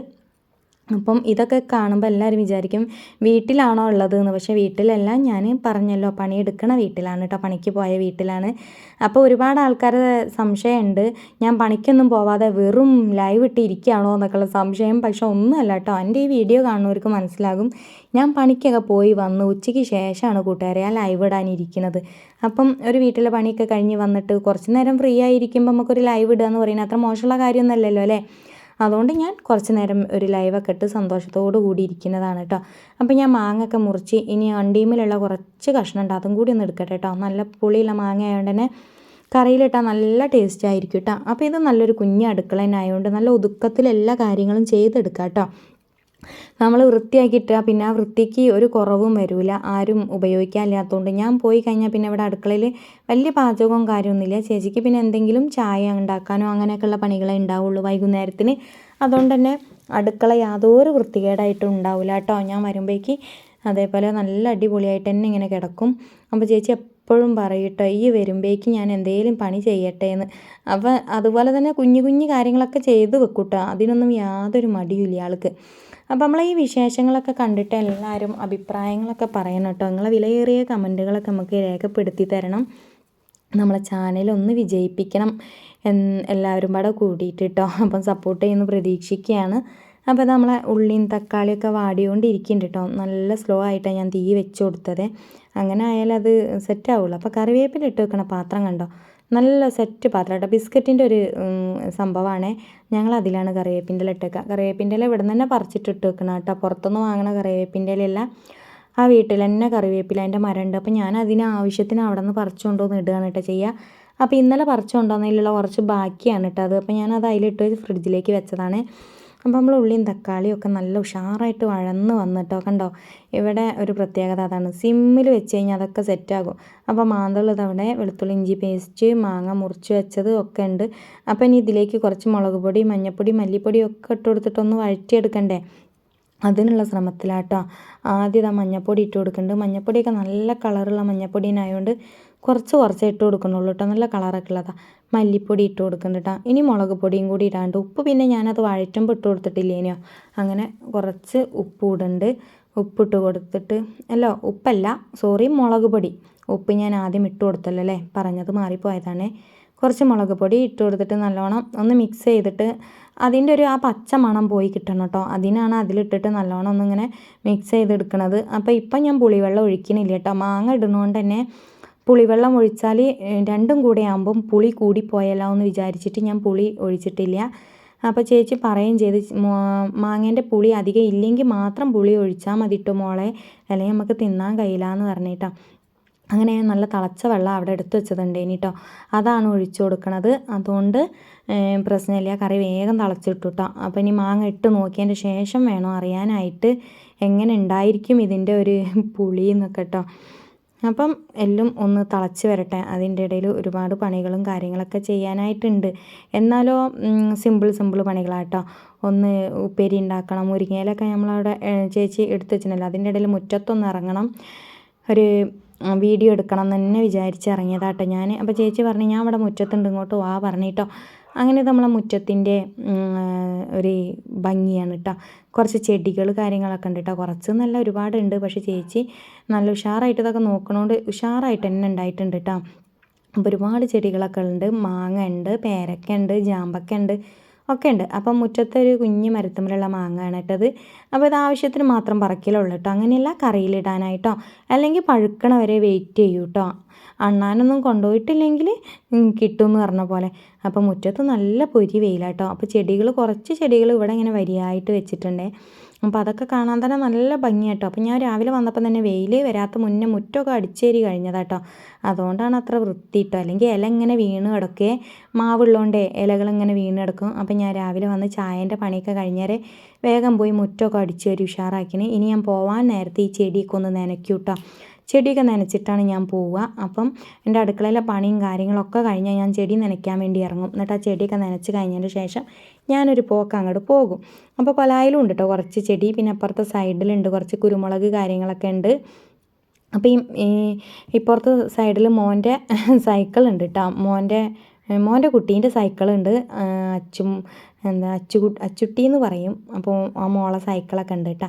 അപ്പം ഇതൊക്കെ കാണുമ്പോൾ എല്ലാവരും വിചാരിക്കും വീട്ടിലാണോ ഉള്ളത് എന്ന് പക്ഷേ വീട്ടിലല്ല ഞാൻ പറഞ്ഞല്ലോ പണിയെടുക്കണ വീട്ടിലാണ് കേട്ടോ പണിക്ക് പോയ വീട്ടിലാണ്. അപ്പോൾ ഒരുപാട് ആൾക്കാർ സംശയമുണ്ട്. ഞാൻ പണിക്കൊന്നും പോവാതെ വെറും ലൈവ് ഇട്ട് ഇരിക്കുകയാണോ എന്നൊക്കെയുള്ള സംശയം. പക്ഷേ ഒന്നുമല്ല കേട്ടോ എന്റെ ഈ വീഡിയോ കാണുന്നവർക്ക് മനസ്സിലാകും. ഞാൻ പണിക്കൊക്കെ പോയി വന്ന് ഉച്ചയ്ക്ക് ശേഷമാണ് കൂട്ടുകാരെ ആ ലൈവ് ഇടാനിരിക്കുന്നത് അപ്പം ഒരു വീട്ടിലെ പണിയൊക്കെ കഴിഞ്ഞ് വന്നിട്ട് കുറച്ച് നേരം ഫ്രീ ആയിരിക്കുമ്പോൾ നമുക്കൊരു ലൈവ് ഇടുക എന്ന് പറയുന്നത് അത്ര മോശമുള്ള കാര്യമൊന്നുമല്ലല്ലോ അല്ലേ? അതുകൊണ്ട് ഞാൻ കുറച്ച് നേരം ഒരു ലൈവൊക്കെ ഇട്ട് സന്തോഷത്തോടു കൂടി ഇരിക്കുന്നതാണ് കേട്ടോ. അപ്പോൾ ഞാൻ മാങ്ങയൊക്കെ മുറിച്ച് ഇനി അണ്ടീമിലുള്ള കുറച്ച് കഷ്ണം ഉണ്ട് അതും കൂടി ഒന്ന് എടുക്കട്ടെ കേട്ടോ. നല്ല പുളിയുള്ള മാങ്ങ ആയതുകൊണ്ട് തന്നെ കറിയിലിട്ടാൽ നല്ല ടേസ്റ്റ് ആയിരിക്കും കേട്ടോ. അപ്പോൾ ഇത് നല്ലൊരു കുഞ്ഞ് അടുക്കളനായതുകൊണ്ട് നല്ല ഒതുക്കത്തിൽ എല്ലാ കാര്യങ്ങളും ചെയ്തെടുക്കാം കേട്ടോ. നമ്മൾ വൃത്തിയാക്കിയിട്ടാൽ പിന്നെ ആ വൃത്തിക്ക് ഒരു കുറവും വരില്ല ആരും ഉപയോഗിക്കാനില്ലാത്തതുകൊണ്ട് ഞാൻ പോയി കഴിഞ്ഞാൽ പിന്നെ ഇവിടെ അടുക്കളയിൽ വലിയ പാചകവും കാര്യമൊന്നുമില്ല. ചേച്ചിക്ക് പിന്നെ എന്തെങ്കിലും ചായ ഉണ്ടാക്കാനോ അങ്ങനെയൊക്കെയുള്ള പണികളെ ഉണ്ടാവുള്ളൂ വൈകുന്നേരത്തിന്. അതുകൊണ്ട് തന്നെ അടുക്കള യാതൊരു വൃത്തികേടായിട്ടും ഉണ്ടാവില്ല കേട്ടോ. ഞാൻ വരുമ്പോഴേക്ക് അതേപോലെ നല്ല അടിപൊളിയായിട്ട് തന്നെ ഇങ്ങനെ കിടക്കും. അപ്പോൾ ചേച്ചി എപ്പോഴും പറയട്ടോ ഈ വരുമ്പോഴേക്ക് ഞാൻ എന്തെങ്കിലും പണി ചെയ്യട്ടെ എന്ന് അപ്പോൾ അതുപോലെ തന്നെ കുഞ്ഞു കുഞ്ഞു കാര്യങ്ങളൊക്കെ ചെയ്ത് വെക്കൂട്ടോ അതിനൊന്നും യാതൊരു മടിയില്ല ആൾക്ക്. അപ്പോൾ നമ്മൾ ഈ വിശേഷങ്ങളൊക്കെ കണ്ടിട്ട് എല്ലാവരും അഭിപ്രായങ്ങളൊക്കെ പറയണം കേട്ടോ. നിങ്ങളെ വിലയേറിയ കമന്റുകളൊക്കെ നമുക്ക് രേഖപ്പെടുത്തി തരണം. നമ്മളെ ചാനൽ ഒന്ന് വിജയിപ്പിക്കണം എല്ലാവരും പാടെ കൂടിയിട്ട് കേട്ടോ. അപ്പം സപ്പോർട്ട് ചെയ്യുന്ന പ്രതീക്ഷിക്കുകയാണ്. അപ്പോൾ നമ്മളെ ഉള്ളിയും തക്കാളിയൊക്കെ വാടിയോണ്ടിരിക്കുന്നുണ്ട് കേട്ടോ. നല്ല സ്ലോ ആയിട്ടാണ് ഞാൻ തീ വെച്ച് കൊടുത്തത്. അങ്ങനെ ആയാലും അത് സെറ്റ് ആവുള്ളൂ. അപ്പോൾ കറിവേപ്പില ഇട്ട് വെക്കണ പാത്രം കണ്ടോ? നല്ല സെറ്റ് പാത്രം കേട്ടോ. ബിസ്ക്കറ്റിന്റെ ഒരു സംഭവമാണ്. ഞങ്ങൾ അതിലാണ് കറിവേപ്പിന്റെ ഇല ഇട്ടേക്കുക കറിവേപ്പിന്റെ ഇല ഇവിടെ നിന്ന് തന്നെ പറിച്ചിട്ട് ഇട്ട് വെക്കണം കേട്ടോ. പുറത്തുനിന്ന് വാങ്ങണ കറിവേപ്പിന്റെ ഇലയല്ല ആ വീട്ടിൽ തന്നെ കറിവേപ്പില അതിന്റെ മരമുണ്ട്. അപ്പോൾ ഞാൻ അതിന് ആവശ്യത്തിന് അവിടെ നിന്ന് പറിച്ചു കൊണ്ടുവന്ന് ഇടുകയാണ് കേട്ടോ ചെയ്യുക അപ്പോൾ ഇന്നലെ പറിച്ചു കൊണ്ടുവന്നതിലുള്ള കുറച്ച് ബാക്കിയാണ് കേട്ടോ അത്. അപ്പോൾ ഞാൻ അത് അതിലിട്ട് ഫ്രിഡ്ജിലേക്ക് വെച്ചതാണ്. അപ്പോൾ നമ്മൾ ഉള്ളിയും തക്കാളിയും ഒക്കെ നല്ല ഉഷാറായിട്ട് വഴന്ന് വന്നിട്ടോ. കണ്ടോ? ഇവിടെ ഒരു പ്രത്യേകത അതാണ്. സിമ്മിൽ വെച്ച് കഴിഞ്ഞാൽ അതൊക്കെ സെറ്റാകും അപ്പോൾ മാന്തളത് അവിടെ വെളുത്തുള്ളി ഇഞ്ചി പേസ്റ്റ് മാങ്ങ മുറിച്ച് വെച്ചത് ഒക്കെ ഉണ്ട്. അപ്പോൾ ഇനി ഇതിലേക്ക് കുറച്ച് മുളക് പൊടി മഞ്ഞൾപ്പൊടി മല്ലിപ്പൊടി ഒക്കെ ഇട്ട് കൊടുത്തിട്ടൊന്ന് വഴറ്റിയെടുക്കണ്ടേ? അതിനുള്ള ശ്രമത്തിലാട്ടോ. ആദ്യം ഇതാ മഞ്ഞപ്പൊടി ഇട്ട് കൊടുക്കുന്നുണ്ട് മഞ്ഞൾപ്പൊടിയൊക്കെ നല്ല കളറുള്ള മഞ്ഞൾപ്പൊടിനായതുകൊണ്ട് കുറച്ച് കുറച്ച് ഇട്ട് കൊടുക്കുന്നുള്ളൂ കേട്ടോ നല്ല കളറൊക്കെ ഉള്ളതാണ് മല്ലിപ്പൊടി ഇട്ട് കൊടുക്കുന്നുണ്ട് കേട്ടോ ഇനി മുളക് പൊടിയും കൂടി ഇടാണ്ട് ഉപ്പ് പിന്നെ ഞാനത് വഴറ്റുമ്പോൾ ഇട്ട് കൊടുത്തിട്ടില്ലേനോ? അങ്ങനെ കുറച്ച് ഉപ്പ് ഇടുന്നുണ്ട്. ഉപ്പിട്ട് കൊടുത്തിട്ട് അല്ല ഉപ്പല്ല സോറി മുളക് പൊടി. ഉപ്പ് ഞാൻ ആദ്യം ഇട്ട് കൊടുത്തല്ലോ അല്ലേ? പറഞ്ഞത് മാറിപ്പോയതാണ്. കുറച്ച് മുളക് പൊടി ഇട്ട് കൊടുത്തിട്ട് നല്ലോണം ഒന്ന് മിക്സ് ചെയ്തിട്ട് അതിന്റെ ഒരു ആ പച്ച മണം പോയി കിട്ടണം കേട്ടോ അതിനാണ് അതിലിട്ടിട്ട് നല്ലോണം ഒന്നിങ്ങനെ മിക്സ് ചെയ്തെടുക്കണത്. അപ്പോൾ ഇപ്പം ഞാൻ പുളിവെള്ളം ഒഴിക്കണില്ല കേട്ടോ മാങ്ങ ഇടുന്നതുകൊണ്ട് തന്നെ പുളിവെള്ളം ഒഴിച്ചാൽ രണ്ടും കൂടെ ആകുമ്പം പുളി കൂടിപ്പോയല്ലോ എന്ന് വിചാരിച്ചിട്ട് ഞാൻ പുളി ഒഴിച്ചിട്ടില്ല. അപ്പോൾ ചേച്ചി പറയുകയും ചെയ്ത് മാങ്ങേന്റെ പുളി അധികം ഇല്ലെങ്കിൽ മാത്രം പുളി ഒഴിച്ചാൽ മതി ഇട്ടു മോളെ അല്ലെങ്കിൽ നമുക്ക് തിന്നാൻ കഴിയില്ല എന്ന് പറഞ്ഞിട്ടോ. അങ്ങനെ നല്ല തിളച്ച വെള്ളം അവിടെ എടുത്ത് വെച്ചതുണ്ട് കേട്ടോ അതാണ് ഒഴിച്ചു കൊടുക്കണത്. അതുകൊണ്ട് പ്രശ്നമില്ല. കറി വേഗം തിളച്ചിട്ടു കേട്ടോ അപ്പോൾ ഇനി മാങ്ങ ഇട്ട് നോക്കിയതിന്റെ ശേഷം വേണം അറിയാനായിട്ട് എങ്ങനെ ഉണ്ടായിരിക്കും ഇതിന്റെ ഒരു പുളി എന്നൊക്കെ കേട്ടോ അപ്പം എല്ലാം ഒന്ന് തിളച്ച് വരട്ടെ. അതിന്റെ ഇടയിൽ ഒരുപാട് പണികളും കാര്യങ്ങളൊക്കെ ചെയ്യാനായിട്ടുണ്ട്. എന്നാലോ സിമ്പിൾ സിമ്പിൾ പണികളാട്ടോ. ഒന്ന് ഉപ്പേരി ഉണ്ടാക്കണം. മുരിങ്ങയിലൊക്കെ നമ്മളവിടെ ചേച്ചി എടുത്ത് വെച്ചിട്ടുണ്ടല്ലോ. അതിന്റെ ഇടയിൽ മുറ്റത്തൊന്ന് ഇറങ്ങണം. ഒരു വീഡിയോ എടുക്കണം എന്ന് തന്നെ വിചാരിച്ച് ഇറങ്ങിയതാട്ടോ ഞാൻ അപ്പോൾ ചേച്ചി പറഞ്ഞു ഞാൻ അവിടെ മുറ്റത്തുണ്ട്. ഇങ്ങോട്ട് വാ പറഞ്ഞിട്ടോ. അങ്ങനെ നമ്മളെ മുറ്റത്തിന്റെ ഒരു ഭംഗിയാണ് കേട്ടോ കുറച്ച് ചെടികൾ കാര്യങ്ങളൊക്കെ ഉണ്ട് കേട്ടോ കുറച്ച് നല്ല ഒരുപാടുണ്ട്. പക്ഷേ ചേച്ചി നല്ല ഉഷാറായിട്ട് ഇതൊക്കെ നോക്കണോണ്ട് ഉഷാറായിട്ട് തന്നെ ഉണ്ടായിട്ടുണ്ട് കേട്ടോ അപ്പോൾ ഒരുപാട് ചെടികളൊക്കെ ഉണ്ട്. മാങ്ങ ഉണ്ട് പേരക്ക ഉണ്ട് ജാമ്പക്ക ഉണ്ട്. ഒക്കെ ഉണ്ട് അപ്പം മുറ്റത്തെ ഒരു കുഞ്ഞ് മരത്തുമ്പിലുള്ള മാങ്ങയാണ് കേട്ടത് അപ്പോൾ ഇത് ആവശ്യത്തിന് മാത്രം പറക്കലുള്ളൂ കേട്ടോ അങ്ങനെയല്ല കറിയിലിടാനായിട്ടോ അല്ലെങ്കിൽ പഴുക്കണ വരെ വെയിറ്റ് ചെയ്യൂ കേട്ടോ അണ്ണാനൊന്നും കൊണ്ടുപോയിട്ടില്ലെങ്കിൽ കിട്ടും എന്ന് പറഞ്ഞ പോലെ. അപ്പോൾ മുറ്റത്ത് നല്ല പൊരി വെയിലാട്ടോ അപ്പോൾ ചെടികൾ കുറച്ച് ചെടികൾ ഇവിടെ ഇങ്ങനെ വരിയായിട്ട് വെച്ചിട്ടുണ്ട്. അപ്പോൾ അതൊക്കെ കാണാൻ തന്നെ നല്ല ഭംഗിയാട്ടോ. അപ്പോൾ ഞാൻ രാവിലെ വന്നപ്പോൾ തന്നെ വെയിൽ വരാത്ത മുന്നേ മുറ്റമൊക്കെ അടിച്ചേരി കഴിഞ്ഞതാട്ടോ. അതുകൊണ്ടാണ് അത്ര വൃത്തി ഇട്ടോ അല്ലെങ്കിൽ ഇല ഇങ്ങനെ വീണ് കിടക്കേ. മാവുള്ളതുകൊണ്ടേ ഇലകൾ ഇങ്ങനെ വീണ് കിടക്കും. അപ്പോൾ ഞാൻ രാവിലെ വന്ന് ചായേന്റെ പണിയൊക്കെ കഴിഞ്ഞേരെ വേഗം പോയി മുറ്റമൊക്കെ അടിച്ചേരി ഉഷാറാക്കിന്. ഇനി ഞാൻ പോവാൻ നേരത്തെ ഈ ചെടിയൊക്കെ ഒന്ന് നനയ്ക്കൂട്ടോ. ചെടിയൊക്കെ നനച്ചിട്ടാണ് ഞാൻ പോവുക. അപ്പം എന്റെ അടുക്കളയിലെ പണിയും കാര്യങ്ങളൊക്കെ കഴിഞ്ഞാൽ ഞാൻ ചെടി നനയ്ക്കാൻ വേണ്ടി ഇറങ്ങും. എന്നിട്ട് ആ ചെടിയൊക്കെ നനച്ച് കഴിഞ്ഞതിന് ശേഷം ഞാനൊരു പോക്ക് അങ്ങോട്ട് പോകും. അപ്പോൾ കൊലായിലും ഉണ്ട് കേട്ടോ. കുറച്ച് ചെടി പിന്നെ അപ്പുറത്തെ സൈഡിലുണ്ട്. കുറച്ച് കുരുമുളക് കാര്യങ്ങളൊക്കെ ഉണ്ട്. അപ്പോൾ ഈ ഇപ്പുറത്തെ സൈഡിൽ മോന്റെ സൈക്കിൾ ഉണ്ട് കേട്ടോ. മോന്റെ മോന്റെ കുട്ടീന്റെ സൈക്കിളുണ്ട്. അച്ചും എന്താ അച്ചു അച്ചുട്ടി എന്ന് പറയും. അപ്പോൾ ആ മോളെ സൈക്കിളൊക്കെ ഉണ്ട് കേട്ടോ.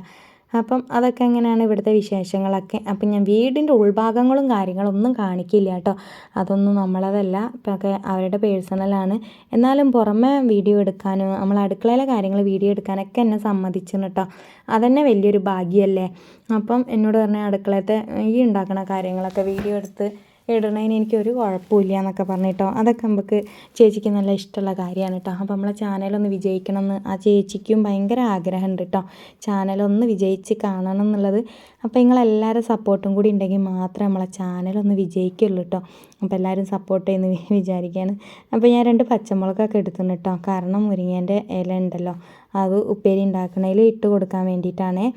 അപ്പം അതൊക്കെ എങ്ങനെയാണ് ഇവിടുത്തെ വിശേഷങ്ങളൊക്കെ? അപ്പം ഞാൻ വീടിന്റെ ഉൾഭാഗങ്ങളും കാര്യങ്ങളും ഒന്നും കാണിക്കില്ല കേട്ടോ. അതൊന്നും നമ്മളതല്ല. ഇപ്പൊക്കെ അവരുടെ പേഴ്സണലാണ് എന്നാലും പുറമെ വീഡിയോ എടുക്കാനും നമ്മൾ അടുക്കളയിലെ കാര്യങ്ങൾ വീഡിയോ എടുക്കാനൊക്കെ എന്നെ സമ്മതിച്ചിരുന്നു കേട്ടോ. അതന്നെ വലിയൊരു ഭാഗ്യമല്ലേ അപ്പം എന്നോട് പറഞ്ഞ അടുക്കളത്തെ ഈ ഉണ്ടാക്കുന്ന കാര്യങ്ങളൊക്കെ വീഡിയോ എടുത്ത് ഇടണതിന് എനിക്കൊരു കുഴപ്പമില്ല എന്നൊക്കെ പറഞ്ഞിട്ടോ. അതൊക്കെ നമുക്ക് ചേച്ചിക്ക് നല്ല ഇഷ്ടമുള്ള കാര്യമാണ് കേട്ടോ അപ്പോൾ നമ്മളെ ചാനലൊന്ന് വിജയിക്കണം എന്ന് ആ ചേച്ചിക്കും ഭയങ്കര ആഗ്രഹമുണ്ട് കേട്ടോ ചാനലൊന്ന് വിജയിച്ച് കാണണം എന്നുള്ളത്. അപ്പോൾ നിങ്ങളെല്ലാവരും സപ്പോർട്ടും കൂടി ഉണ്ടെങ്കിൽ മാത്രമേ നമ്മളെ ചാനലൊന്ന് വിജയിക്കുള്ളൂ കേട്ടോ അപ്പോൾ എല്ലാവരും സപ്പോർട്ട് ചെയ്യുന്ന വിചാരിക്കുകയാണ്. അപ്പോൾ ഞാൻ രണ്ട് പച്ചമുളകൊക്കെ എടുത്തുണ്ട് കേട്ടോ കാരണം മുരിങ്ങേന്റെ ഇല ഉണ്ടല്ലോ. അത് ഉപ്പേരി ഉണ്ടാക്കണതിൽ ഇട്ട് കൊടുക്കാൻ വേണ്ടിയിട്ടാണേ.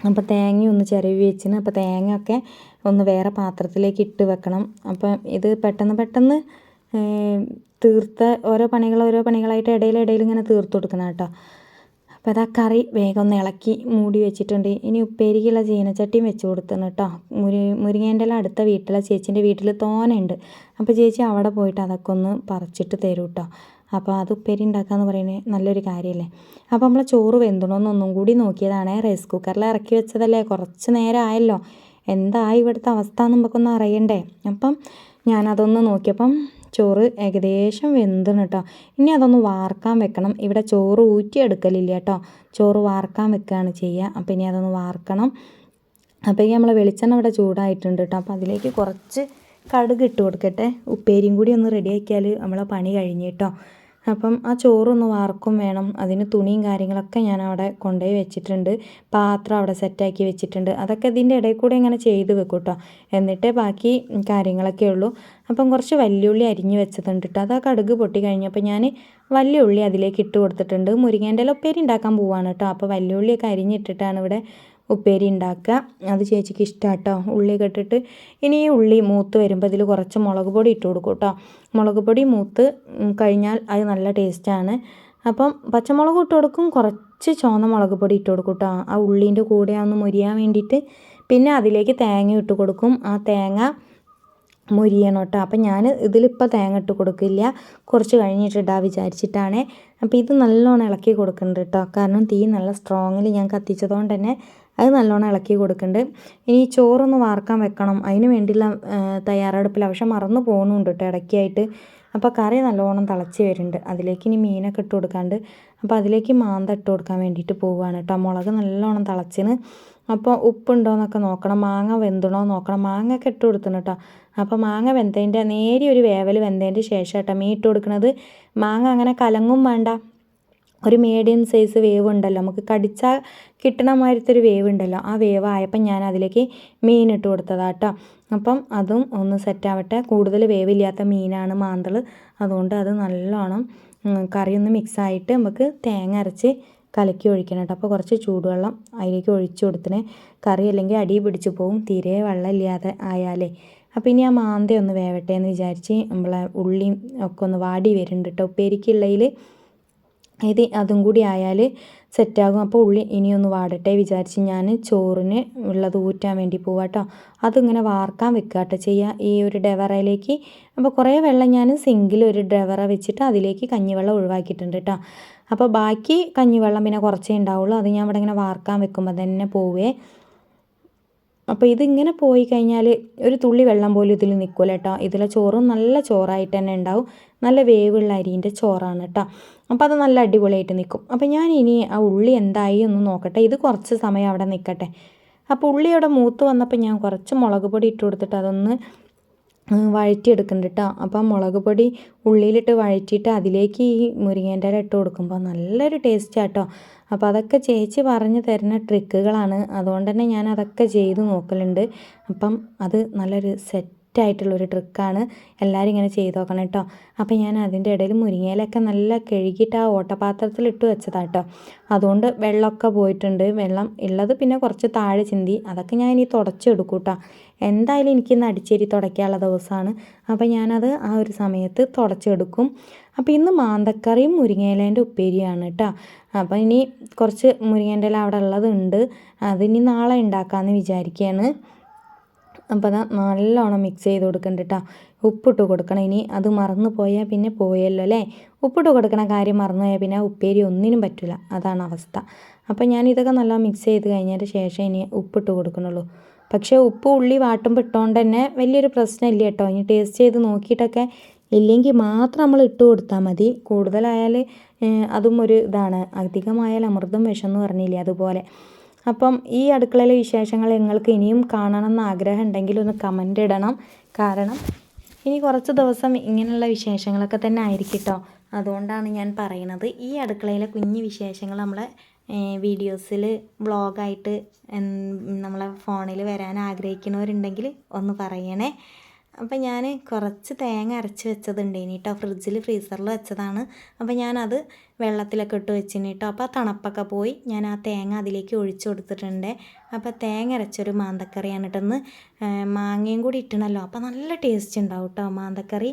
അപ്പോൾ തേങ്ങ ഒന്ന് ചിരവി വെച്ചിന്. അപ്പോൾ തേങ്ങ ഒക്കെ ഒന്ന് വേറെ പാത്രത്തിലേക്ക് ഇട്ട് വെക്കണം. അപ്പം ഇത് പെട്ടെന്ന് പെട്ടെന്ന് തീർത്ത ഓരോ പണികൾ ഓരോ പണികളായിട്ട് ഇടയിൽ ഇങ്ങനെ തീർത്ത് കൊടുക്കണം കേട്ടോ. അപ്പോൾ അതാ കറി വേഗം ഒന്ന് ഇളക്കി മൂടി വെച്ചിട്ടുണ്ട്. ഇനി ഉപ്പേരിക്കുള്ള ചീനച്ചട്ടിയും വെച്ച് കൊടുത്തണം കേട്ടോ. മുരി മുരിങ്ങേന്റെ എല്ലാം അടുത്ത വീട്ടിലെ ചേച്ചീന്റെ വീട്ടിൽ തോനുണ്ട്. അപ്പോൾ ചേച്ചി അവിടെ പോയിട്ട് അതൊക്കെ ഒന്ന് പറിച്ചിട്ട് തരും കേട്ടോ. അപ്പോൾ അത് ഉപ്പേരി ഉണ്ടാക്കാന്ന് പറയുന്നത് നല്ലൊരു കാര്യമല്ലേ. അപ്പോൾ നമ്മൾ ചോറ് വെന്തണമെന്നൊന്നും കൂടി നോക്കിയതാണ്. റൈസ് കുക്കറിൽ ഇറക്കി വെച്ചതല്ലേ? കുറച്ച് നേരം ആയല്ലോ. എന്തായി ഇവിടുത്തെ അവസ്ഥ എന്ന് നമുക്കൊന്ന് അറിയണ്ടേ? അപ്പം ഞാനതൊന്ന് നോക്കിയപ്പം ചോറ് ഏകദേശം വെന്തണം കേട്ടോ ഇനി അതൊന്ന് വാർക്കാൻ വെക്കണം. ഇവിടെ ചോറ് ഊറ്റിയെടുക്കലില്ല കേട്ടോ ചോറ് വാർക്കാൻ വെക്കുകയാണ് ചെയ്യുക അപ്പം ഇനി അതൊന്ന് വാർക്കണം. അപ്പം ഈ നമ്മൾ വെളിച്ചെണ്ണ ഇവിടെ ചൂടായിട്ടുണ്ട് കേട്ടോ അപ്പോൾ അതിലേക്ക് കുറച്ച് കടുക് ഇട്ട് കൊടുക്കട്ടെ. ഉപ്പേരിയും കൂടി ഒന്ന് റെഡിയാക്കിയാൽ നമ്മളെ പണി കഴിഞ്ഞ് കേട്ടോ അപ്പം ആ ചോറൊന്ന് വാർക്കും വേണം. അതിന് തുണിയും കാര്യങ്ങളൊക്കെ ഞാൻ അവിടെ കൊണ്ടുപോയി വെച്ചിട്ടുണ്ട്. പാത്രം അവിടെ സെറ്റാക്കി വെച്ചിട്ടുണ്ട്. അതൊക്കെ ഇതിന്റെ ഇടയിൽ കൂടെ ഇങ്ങനെ ചെയ്ത് വെക്കും കേട്ടോ എന്നിട്ടേ ബാക്കി കാര്യങ്ങളൊക്കെ ഉള്ളൂ. അപ്പം കുറച്ച് വല്യുള്ളി അരിഞ്ഞ് വെച്ചതുണ്ട് കേട്ടോ അത് ആ കടുക് പൊട്ടി കഴിഞ്ഞപ്പോൾ ഞാൻ വലിയ ഉള്ളി അതിലേക്ക് ഇട്ട് കൊടുത്തിട്ടുണ്ട്. മുരിങ്ങേന്റെ ഉപ്പേരി ഉണ്ടാക്കാൻ പോവാണ് കേട്ടോ അപ്പോൾ വല്യുള്ളിയൊക്കെ അരിഞ്ഞിട്ടിട്ടാണ് ഇവിടെ ഉപ്പേരി ഉണ്ടാക്കുക. അത് ചേച്ചിക്ക് ഇഷ്ടമാണ് കേട്ടോ ഉള്ളി കെട്ടിട്ട് ഇനി ഈ ഉള്ളി മൂത്ത് വരുമ്പോൾ ഇതിൽ കുറച്ച് മുളക് പൊടി ഇട്ട് കൊടുക്കും കേട്ടോ മുളക് പൊടി മൂത്ത് കഴിഞ്ഞാൽ അത് നല്ല ടേസ്റ്റാണ് അപ്പം പച്ചമുളക് ഇട്ട് കൊടുക്കും. കുറച്ച് ചുവന്ന മുളക് പൊടി ഇട്ട് കൊടുക്കും കേട്ടോ ആ ഉള്ളീന്റെ കൂടെ ഒന്ന് മുരിയാൻ വേണ്ടിയിട്ട് പിന്നെ അതിലേക്ക് തേങ്ങ ഇട്ട് കൊടുക്കും. ആ തേങ്ങ മുരിയണം കേട്ടോ. അപ്പം ഞാൻ ഇതിലിപ്പോൾ തേങ്ങ ഇട്ട് കൊടുക്കില്ല. കുറച്ച് കഴിഞ്ഞിട്ടിടാ വിചാരിച്ചിട്ടാണ്. അപ്പം ഇത് നല്ലോണം ഇളക്കി കൊടുക്കുന്നുണ്ട് കേട്ടോ. കാരണം തീ നല്ല സ്ട്രോങ്ങിൽ ഞാൻ കത്തിച്ചതുകൊണ്ട് തന്നെ അത് നല്ലോണം ഇളക്കി കൊടുക്കുന്നുണ്ട് ഇനി ചോറൊന്ന് വാർക്കാൻ വെക്കണം. അതിന് വേണ്ടിയുള്ള തയ്യാറെടുപ്പിൽ പക്ഷെ മറന്നു പോകുന്നുണ്ട് കേട്ടോ ഇടയ്ക്കായിട്ട്. അപ്പോൾ കറി നല്ലോണം തിളച്ച് വരുന്നുണ്ട്. അതിലേക്ക് ഇനി മീനൊക്കെ ഇട്ട് കൊടുക്കാണ്ട്. അപ്പോൾ അതിലേക്ക് മാന്ത ഇട്ട് കൊടുക്കാൻ വേണ്ടിയിട്ട് പോവുകയാണ് കേട്ടോ. മുളക് നല്ലോണം തിളച്ചിന്. അപ്പോൾ ഉപ്പുണ്ടോ എന്നൊക്കെ നോക്കണം. മാങ്ങ വെന്തണോ നോക്കണം. മാങ്ങ ഒക്കെ ഇട്ട് കൊടുക്കണം കേട്ടോ. അപ്പോൾ മാങ്ങ വെന്തതിന്റെ നേരിയ ഒരു വേവൽ വെന്തതിന്റെ ശേഷം കേട്ടോ മീൻ ഇട്ട് കൊടുക്കുന്നത് മാങ്ങ അങ്ങനെ കലങ്ങും വേണ്ട. ഒരു മീഡിയം സൈസ് വേവ് ഉണ്ടല്ലോ. നമുക്ക് കടിച്ചാൽ കിട്ടണ മാതിരത്തെ ഒരു വേവ് ഉണ്ടല്ലോ. ആ വേവ് ആയപ്പോൾ ഞാൻ അതിലേക്ക് മീൻ ഇട്ട് കൊടുത്തതാട്ടോ അപ്പം അതും ഒന്ന് സെറ്റാവട്ടെ കൂടുതൽ വേവില്ലാത്ത മീനാണ് മാന്തൾ അതുകൊണ്ട് അത് നല്ലോണം കറി ഒന്ന് മിക്സായിട്ട് നമുക്ക് തേങ്ങ അരച്ച് കലക്കി ഒഴിക്കണം കേട്ടോ അപ്പോൾ കുറച്ച് ചൂടുവെള്ളം അതിലേക്ക് ഒഴിച്ചു കൊടുത്തിനെ. കറി അല്ലെങ്കിൽ അടി പിടിച്ച് പോവും. തീരെ വെള്ളമില്ലാതെ ആയാലേ. അപ്പോൾ ഇനി ആ മാന്ത ഒന്ന് വേവട്ടെ എന്ന് വിചാരിച്ച് നമ്മളെ ഉള്ളിയും ഒക്കെ ഒന്ന് വാടി വരുന്നുണ്ട് കേട്ടോ ഉപ്പേരിക്കുള്ളതിൽ ഇത് അതും കൂടി ആയാൽ സെറ്റാകും. അപ്പോൾ ഉള്ളി ഇനിയൊന്ന് വാടട്ടെ വിചാരിച്ച് ഞാൻ ചോറിന് ഉള്ളത് ഊറ്റാൻ വേണ്ടി പോവാം കേട്ടോ അതിങ്ങനെ വാർക്കാൻ വെക്കുക കേട്ടോ ചെയ്യുക ഈ ഒരു ഡെവറയിലേക്ക് അപ്പോൾ കുറേ വെള്ളം ഞാൻ സിങ്കിൽ ഒരു ഡെവറ വെച്ചിട്ട് അതിലേക്ക് കഞ്ഞിവെള്ളം ഒഴിവാക്കിയിട്ടുണ്ട് കേട്ടോ അപ്പോൾ ബാക്കി കഞ്ഞിവെള്ളം പിന്നെ കുറച്ചേ ഉണ്ടാവുള്ളൂ. അത് ഞാൻ ഇവിടെ ഇങ്ങനെ വാർക്കാൻ വെക്കുമ്പോൾ തന്നെ പോവേ. അപ്പോൾ ഇതിങ്ങനെ പോയി കഴിഞ്ഞാൽ ഒരു തുള്ളി വെള്ളം പോലും ഇതിൽ നിൽക്കില്ല കേട്ടോ ഇതിലെ ചോറും നല്ല ചോറായിട്ട് തന്നെ ഉണ്ടാവും. നല്ല വേവുള്ള അരിന്റെ ചോറാണ് കേട്ടോ അപ്പോൾ അത് നല്ല അടിപൊളിയായിട്ട് നിൽക്കും അപ്പോൾ ഞാൻ ഇനി ആ ഉള്ളി എന്തായി ഒന്ന് നോക്കട്ടെ. ഇത് കുറച്ച് സമയം അവിടെ നിൽക്കട്ടെ അപ്പോൾ ഉള്ളി അവിടെ മൂത്ത് വന്നപ്പോൾ ഞാൻ കുറച്ച് മുളക് പൊടി ഇട്ട് കൊടുത്തിട്ട് അതൊന്ന് വഴറ്റിയെടുക്കുന്നുണ്ട് കേട്ടോ അപ്പം മുളക് പൊടി ഉള്ളിയിലിട്ട് വഴറ്റിയിട്ട് അതിലേക്ക് ഈ മുരിങ്ങേന്റെ ഇല ഇട്ട് കൊടുക്കുമ്പോൾ നല്ലൊരു ടേസ്റ്റാണ് കേട്ടോ അപ്പോൾ അതൊക്കെ ചേച്ചി പറഞ്ഞു തരുന്ന ട്രിക്കുകളാണ് അതുകൊണ്ട് തന്നെ ഞാൻ അതൊക്കെ ചെയ്ത് നോക്കലുണ്ട്. അപ്പം അത് നല്ലൊരു സെറ്റ് സെറ്റായിട്ടുള്ളൊരു ട്രിക്കാണ് എല്ലാവരും ഇങ്ങനെ ചെയ്ത് നോക്കണം കേട്ടോ അപ്പോൾ ഞാൻ അതിന്റെ ഇടയിൽ മുരിങ്ങയിലൊക്കെ നല്ല കഴുകിയിട്ട് ആ ഓട്ടപാത്രത്തിൽ ഇട്ട് വെച്ചതാണ് കേട്ടോ അതുകൊണ്ട് വെള്ളമൊക്കെ പോയിട്ടുണ്ട്. വെള്ളം ഉള്ളത് പിന്നെ കുറച്ച് താഴെ ചിന്തി. അതൊക്കെ ഞാൻ ഇനി തുടച്ചെടുക്കും കേട്ടോ എന്തായാലും എനിക്കിന്ന് അടിച്ചേരി തുടയ്ക്കാനുള്ള ദിവസമാണ്. അപ്പോൾ ഞാനത് ആ ഒരു സമയത്ത് തുടച്ചെടുക്കും അപ്പോൾ ഇന്ന് മാന്തക്കറിയും മുരിങ്ങയിലേന്റെ ഉപ്പേരിയാണ് കേട്ടോ അപ്പോൾ ഇനി കുറച്ച് മുരിങ്ങേന്റെ അവിടെ ഉള്ളതുണ്ട് അതിനി നാളെ ഉണ്ടാക്കാമെന്ന് വിചാരിക്കുകയാണ് അപ്പോൾ നല്ലോണം മിക്സ് ചെയ്ത് കൊടുക്കണ്ട കേട്ടോ ഉപ്പിട്ട് കൊടുക്കണം. ഇനി അത് മറന്നു പോയാൽ പിന്നെ പോയല്ലോ അല്ലേ? ഉപ്പിട്ട് കൊടുക്കണ കാര്യം മറന്നു പോയാൽ പിന്നെ ഉപ്പേരി ഒന്നിനും പറ്റില്ല അതാണ് അവസ്ഥ. അപ്പോൾ ഞാൻ ഇതൊക്കെ നല്ല മിക്സ് ചെയ്ത് കഴിഞ്ഞതിന് ശേഷം ഇനി ഉപ്പിട്ട് കൊടുക്കണുള്ളൂ. പക്ഷേ ഉപ്പ് ഉള്ളി വാട്ടുമ്പോൾ ഇട്ടുകൊണ്ട് തന്നെ വലിയൊരു പ്രശ്നമില്ല കേട്ടോ. ഇനി ടേസ്റ്റ് ചെയ്ത് നോക്കിയിട്ടൊക്കെ ഇല്ലെങ്കിൽ മാത്രം നമ്മൾ ഇട്ട് കൊടുത്താൽ മതി. കൂടുതലായാൽ അതും ഒരു ഇതാണ്. അധികമായാൽ അമൃതം വിഷം എന്ന് പറഞ്ഞില്ലേ അതുപോലെ. അപ്പം ഈ അടുക്കളയിലെ വിശേഷങ്ങൾ നിങ്ങൾക്ക് ഇനിയും കാണണം എന്ന് ആഗ്രഹം ഉണ്ടെങ്കിൽ ഒന്ന് കമന്റ് ഇടണം. കാരണം ഇനി കുറച്ച് ദിവസം ഇങ്ങനെയുള്ള വിശേഷങ്ങളൊക്കെ തന്നെ ആയിരിക്കും കേട്ടോ അതുകൊണ്ടാണ് ഞാൻ പറയുന്നത്. ഈ അടുക്കളയിലെ കുഞ്ഞു വിശേഷങ്ങൾ നമ്മളെ വീഡിയോസിൽ വ്ളോഗായിട്ട് നമ്മളെ ഫോണിൽ വരാൻ ആഗ്രഹിക്കുന്നവരുണ്ടെങ്കിൽ ഒന്ന് പറയണേ. അപ്പം ഞാൻ കുറച്ച് തേങ്ങ അരച്ച് വെച്ചതുണ്ട് ഇനി കേട്ടോ ഫ്രിഡ്ജിൽ ഫ്രീസറിൽ വെച്ചതാണ്. അപ്പം ഞാനത് വെള്ളത്തിലൊക്കെ ഇട്ട് വെച്ചിന് കേട്ടോ അപ്പോൾ ആ തണുപ്പൊക്കെ പോയി ഞാൻ ആ തേങ്ങ അതിലേക്ക് ഒഴിച്ചു കൊടുത്തിട്ടുണ്ട്. അപ്പോൾ തേങ്ങ അരച്ചൊരു മാന്തക്കറിയാണ് കേട്ടൊന്ന് മാങ്ങയും കൂടി ഇട്ടണല്ലോ. അപ്പോൾ നല്ല ടേസ്റ്റ് ഉണ്ടാവും കേട്ടോ മാന്തക്കറി.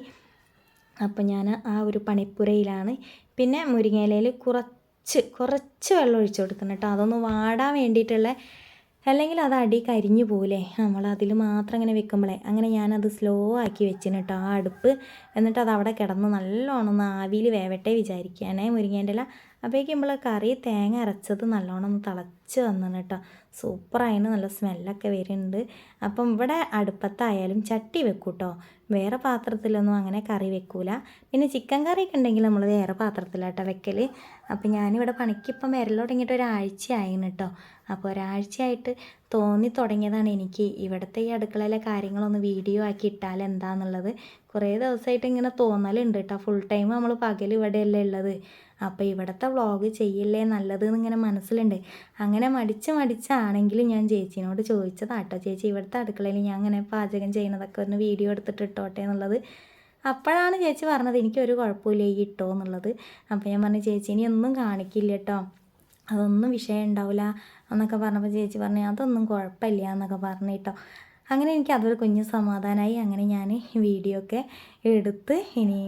അപ്പോൾ ഞാൻ ആ ഒരു പണിപ്പുരയിലാണ്. പിന്നെ മുരിങ്ങയിലയിൽ കുറച്ച് കുറച്ച് വെള്ളം ഒഴിച്ചു കൊടുക്കണം കേട്ടോ അതൊന്ന് വാടാൻ വേണ്ടിയിട്ടുള്ള അല്ലെങ്കിൽ അത് അടി കരിഞ്ഞു പോലേ നമ്മൾ അതിൽ മാത്രം ഇങ്ങനെ വെക്കുമ്പോഴേ അങ്ങനെ ഞാനത് സ്ലോ ആക്കി വെച്ചിന് കേട്ടോ ആ അടുപ്പ്. എന്നിട്ട് അത് അവിടെ കിടന്ന് നല്ലോണം ഒന്ന് ആവിയിൽ വേവട്ടെ വിചാരിക്കുകയാണേ. മുരിങ്ങേന്റെ ഇല അപ്പോഴേക്കും നമ്മൾ കറി തേങ്ങ അരച്ചത് നല്ലോണം തിളച്ച് വന്നു കേട്ടോ സൂപ്പറായിന് നല്ല സ്മെല്ലൊക്കെ വരുന്നുണ്ട് അപ്പം ഇവിടെ അടുപ്പത്തായാലും ചട്ടി വെക്കും കേട്ടോ വേറെ പാത്രത്തിലൊന്നും അങ്ങനെ കറി വെക്കൂല. പിന്നെ ചിക്കൻ കറിയൊക്കെ ഉണ്ടെങ്കിൽ നമ്മൾ വേറെ പാത്രത്തിലാട്ടോ വെക്കൽ അപ്പം ഞാനിവിടെ പണിക്കിപ്പം വരൽ തുടങ്ങിയിട്ട് ഒരാഴ്ചയായിന് കേട്ടോ അപ്പോൾ ഒരാഴ്ചയായിട്ട് തോന്നി തുടങ്ങിയതാണ് എനിക്ക് ഇവിടുത്തെ ഈ അടുക്കളയിലെ കാര്യങ്ങളൊന്ന് വീഡിയോ ആക്കി ഇട്ടാൽ എന്താണെന്നുള്ളത് കുറേ ദിവസമായിട്ട് ഇങ്ങനെ തോന്നലുണ്ട് കേട്ടോ ഫുൾ ടൈം നമ്മൾ പകൽ ഇവിടെയല്ലേ ഉള്ളത് അപ്പോൾ ഇവിടുത്തെ വ്ളോഗ് ചെയ്യില്ലേ നല്ലത് എന്നിങ്ങനെ മനസ്സിലുണ്ട്. അങ്ങനെ മടിച്ച് മടിച്ചാണെങ്കിലും ഞാൻ ചേച്ചീനോട് ചോദിച്ചതാട്ടോ. ചേച്ചി ഇവിടുത്തെ അടുക്കളയിൽ ഞാൻ അങ്ങനെ പാചകം ചെയ്യുന്നതൊക്കെ ഒന്ന് വീഡിയോ എടുത്തിട്ട് ഇട്ടോട്ടെ എന്നുള്ളത്. അപ്പോഴാണ് ചേച്ചി പറഞ്ഞത് എനിക്കൊരു കുഴപ്പമില്ല ഈ ഇട്ടോ എന്നുള്ളത്. അപ്പോൾ ഞാൻ പറഞ്ഞു ചേച്ചി ഇനി ഒന്നും കാണിക്കില്ല കേട്ടോ അതൊന്നും വിഷയം ഉണ്ടാവില്ല എന്നൊക്കെ പറഞ്ഞപ്പോൾ ചേച്ചി പറഞ്ഞു അതൊന്നും കുഴപ്പമില്ല എന്നൊക്കെ പറഞ്ഞു കേട്ടോ അങ്ങനെ എനിക്ക് അതൊരു കുഞ്ഞു സമാധാനമായി അങ്ങനെ ഞാൻ വീഡിയോ ഒക്കെ എടുത്ത് ഇനി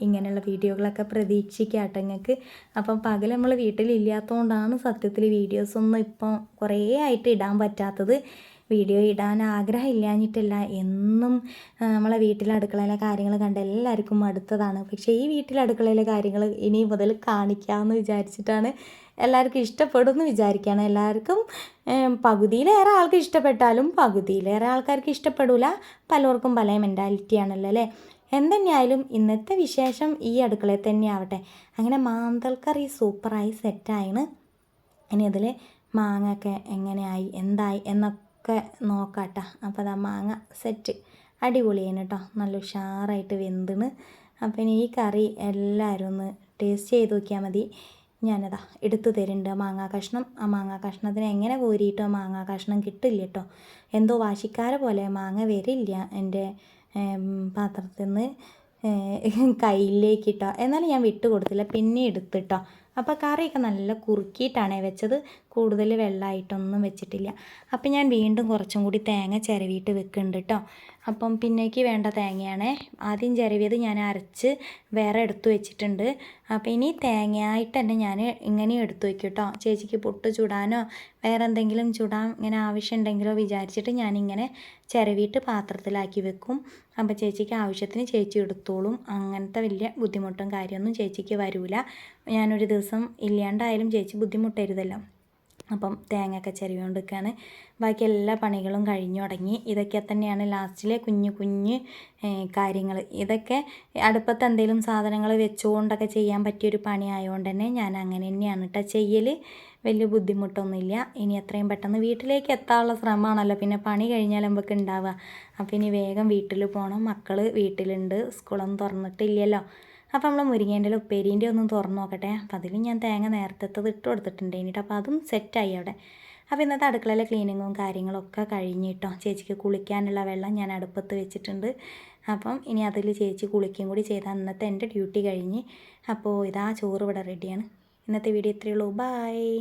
ഇങ്ങനെയുള്ള വീഡിയോകളൊക്കെ പ്രതീക്ഷിക്കാട്ടോ നിങ്ങൾക്ക് അപ്പം പകൽ നമ്മൾ വീട്ടിലില്ലാത്തതുകൊണ്ടാണ് സത്യത്തിൽ വീഡിയോസൊന്നും ഇപ്പം കുറേ ആയിട്ട് ഇടാൻ പറ്റാത്തത്. വീഡിയോ ഇടാൻ ആഗ്രഹം ഇല്ലാഞ്ഞിട്ടില്ല എന്നും നമ്മളെ വീട്ടിലെ അടുക്കളയിലെ കാര്യങ്ങൾ കണ്ട് എല്ലാവർക്കും അടുത്തതാണ് പക്ഷേ ഈ വീട്ടിലെ അടുക്കളയിലെ കാര്യങ്ങൾ ഇനി മുതൽ കാണിക്കാമെന്ന് വിചാരിച്ചിട്ടാണ് എല്ലാവർക്കും ഇഷ്ടപ്പെടും എന്ന് വിചാരിക്കുകയാണ്. എല്ലാവർക്കും പകുതിയിലേറെ ആൾക്ക് ഇഷ്ടപ്പെട്ടാലും പകുതിയിലേറെ ആൾക്കാർക്ക് ഇഷ്ടപ്പെടില്ല പലർക്കും പല മെന്റാലിറ്റി ആണല്ലോ അല്ലേ? എന്തെന്നെയായാലും ഇന്നത്തെ വിശേഷം ഈ അടുക്കളയിൽ തന്നെയാവട്ടെ അങ്ങനെ മാന്തൽക്കറി കറി സൂപ്പറായി സെറ്റായിന് ഇനി അതിൽ മാങ്ങയൊക്കെ എങ്ങനെയായി എന്തായി എന്നൊക്കെ നോക്കാട്ട. അപ്പോൾ അതാ മാങ്ങ സെറ്റ് അടിപൊളിയാണ് കേട്ടോ നല്ല ഉഷാറായിട്ട് വെന്തിന് അപ്പം ഇനി ഈ കറി എല്ലാവരും ഒന്ന് ടേസ്റ്റ് ചെയ്ത് നോക്കിയാൽ മതി. ഞാനതാ എടുത്തു തരുന്നുണ്ട് മാങ്ങാ കഷ്ണം. ആ മാങ്ങാ കഷ്ണത്തിന് എങ്ങനെ കോരിയിട്ടോ മാങ്ങാ കഷ്ണം കിട്ടില്ല കേട്ടോ എന്തോ വാശിക്കാരെ പോലെ മാങ്ങ വരില്ല എന്റെ പാത്രത്തിൽ നിന്ന് കയ്യിലേക്ക് ഇട്ടോ എന്നാലും ഞാൻ വിട്ടു കൊടുത്തില്ല പിന്നെ എടുത്തിട്ടോ അപ്പോൾ കറിയൊക്കെ നല്ല കുറുക്കിയിട്ടാണ് വെച്ചത്. കൂടുതൽ വെള്ളമായിട്ടൊന്നും വെച്ചിട്ടില്ല. അപ്പം ഞാൻ വീണ്ടും കുറച്ചും കൂടി തേങ്ങ ചിരവിയിട്ട് വെക്കുന്നുണ്ട് കേട്ടോ അപ്പം പിന്നേക്ക് വേണ്ട തേങ്ങയാണ്. ആദ്യം ചിരവിയത് ഞാൻ അരച്ച് വേറെ എടുത്തു വെച്ചിട്ടുണ്ട്. അപ്പോൾ ഇനി തേങ്ങയായിട്ട് തന്നെ ഞാൻ ഇങ്ങനെ എടുത്തു വയ്ക്കും കേട്ടോ ചേച്ചിക്ക് പൊട്ട് ചുടാനോ വേറെ എന്തെങ്കിലും ചുടാൻ ഇങ്ങനെ ആവശ്യമുണ്ടെങ്കിലോ വിചാരിച്ചിട്ട് ഞാനിങ്ങനെ ചിരവിയിട്ട് പാത്രത്തിലാക്കി വെക്കും. അപ്പോൾ ചേച്ചിക്ക് ആവശ്യത്തിന് ചേച്ചി എടുത്തോളും. അങ്ങനത്തെ വലിയ ബുദ്ധിമുട്ടും കാര്യമൊന്നും ചേച്ചിക്ക് വരില്ല ഞാനൊരു ദിവസം ഇല്ലാണ്ടായാലും ചേച്ചി ബുദ്ധിമുട്ടരുതല്ലോ. അപ്പം തേങ്ങയൊക്കെ ചെരുവിക്കൊണ്ടിരിക്കുകയാണ്. ബാക്കി എല്ലാ പണികളും കഴിഞ്ഞു തുടങ്ങി. ഇതൊക്കെ തന്നെയാണ് ലാസ്റ്റിലെ കുഞ്ഞു കുഞ്ഞ് കാര്യങ്ങൾ. ഇതൊക്കെ അടുപ്പത്ത് എന്തെങ്കിലും സാധനങ്ങൾ വെച്ചുകൊണ്ടൊക്കെ ചെയ്യാൻ പറ്റിയൊരു പണി ആയതുകൊണ്ട് തന്നെ ഞാൻ അങ്ങനെ തന്നെയാണ് കേട്ടോ ചെയ്യൽ വലിയ ബുദ്ധിമുട്ടൊന്നുമില്ല. ഇനി എത്രയും പെട്ടെന്ന് വീട്ടിലേക്ക് എത്താനുള്ള ശ്രമമാണല്ലോ. പിന്നെ പണി കഴിഞ്ഞാൽ നമുക്ക് ഉണ്ടാവുക. അപ്പം ഇനി വേഗം വീട്ടിൽ പോകണം. മക്കൾ വീട്ടിലുണ്ട്. സ്കൂളൊന്നും തുറന്നിട്ടില്ലല്ലോ. അപ്പോൾ നമ്മൾ മുരിങ്ങേന്റെ ഉപ്പേരീന്റെ ഒന്നും തുറന്ന് നോക്കട്ടെ. അപ്പം അതിൽ ഞാൻ തേങ്ങ നേരത്തെ ഇട്ട് കൊടുത്തിട്ടുണ്ട് എന്നിട്ട് അപ്പോൾ അതും സെറ്റായി അവിടെ. അപ്പോൾ ഇന്നത്തെ അടുക്കളയിലെ ക്ലീനിങ്ങും കാര്യങ്ങളൊക്കെ കഴിഞ്ഞിട്ടോ ചേച്ചിക്ക് കുളിക്കാനുള്ള വെള്ളം ഞാൻ അടുപ്പത്ത് വെച്ചിട്ടുണ്ട്. അപ്പം ഇനി അതിൽ ചേച്ചി കുളിക്കുകയും കൂടി ചെയ്താൽ ഇന്നത്തെ എന്റെ ഡ്യൂട്ടി കഴിഞ്ഞ്. അപ്പോൾ ഇതാ ചോറ് ഇവിടെ റെഡിയാണ് ഇന്നത്തെ വീഡിയോ ഇത്രയേ ഉള്ളൂ. ബായ്